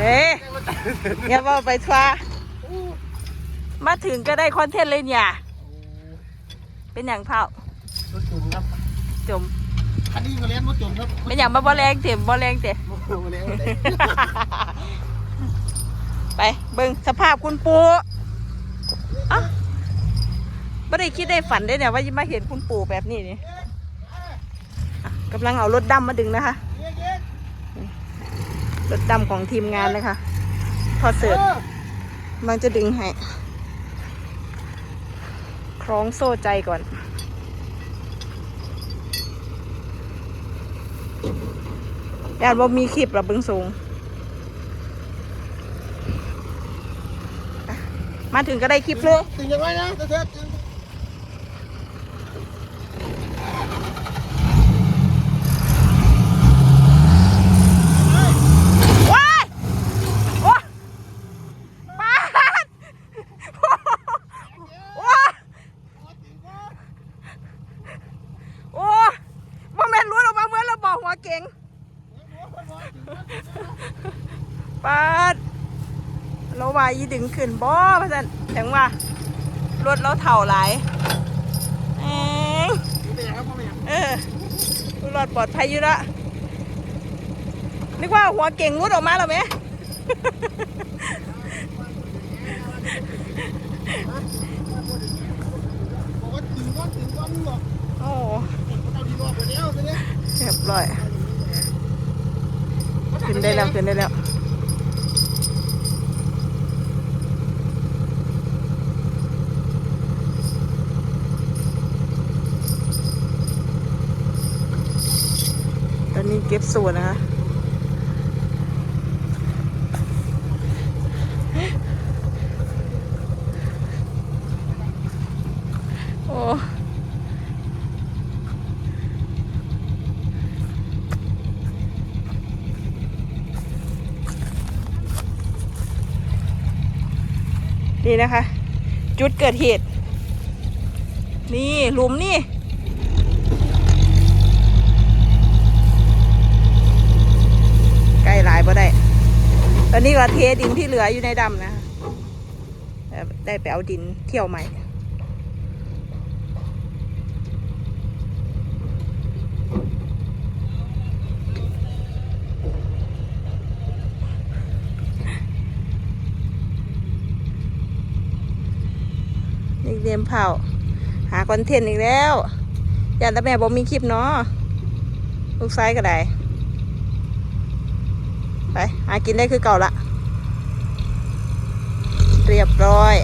เอ๊ะอย่าว่าไปทัวร์มาถึงก็ได้คอนเทนต์เลยเนี่ย เป็นอย่างเผารถจุ่มครับจมอันนี้มาเลี้ยงรถจุ่มครับ เป็นอย่างมาบ่แรงเต็มบ่แรงเต็มมาเลี้ยงมาเลี้ยงไปเบิ่งสภาพคุณปูอะไม่ได้คิดได้ฝันได้เนี่ยว่าจะมาเห็นคุณปู่แบบนี้นี่อะกำลังเอารถดำมาดึงนะคะ รถดำของทีมงานเลยค่ะ พอเสิร์ฟมันจะดึงให้ คล้องโซ่ใจก่อนยานว่ามีคลิปหรอเบิ้งสูง มาถึงก็ได้คลิปเลยถึงยังไงนะเถิดถึง ว้ายโอ้ปาดโอ้โอ้ว่าแม่นรู้ออกมาเหมือน เราบอกหัวเก่งปาดเราว่ายีดึงขึ้นบ่พะสันถึงว่ารถเราเถ่าหลายเอ้งเป็นยังครับพ่อแม่เออรอดปลอดภัยอยู่ละนึกว่าหัวเก่งรุดออกมาแล้วไหมบอกว่าถึงก้อนถึงก้อนบอกโอ้เอาดีบอกไปแล้วใช่ไหมเรียบร้อยขึ้น ได้แล้วขึ้นได้แล้วตอนนี้เก็บส่วนนะคะ โอ้ นี่นะคะ จุดเกิดเหตุ นี่หลุมนี่ ใกล้หลายบ่ได้ ตอนนี้ก็เทดินที่เหลืออยู่ในดำนะ ได้ไปเอาดินเที่ยวใหม่ เรียมเผาหาคอนเทนต์อีกแล้วอย่าแต่แม่บอกมีคลิปเนาะลูกซ้ายก็ได้ ไป หากินได้คือเก่าละ เรียบร้อย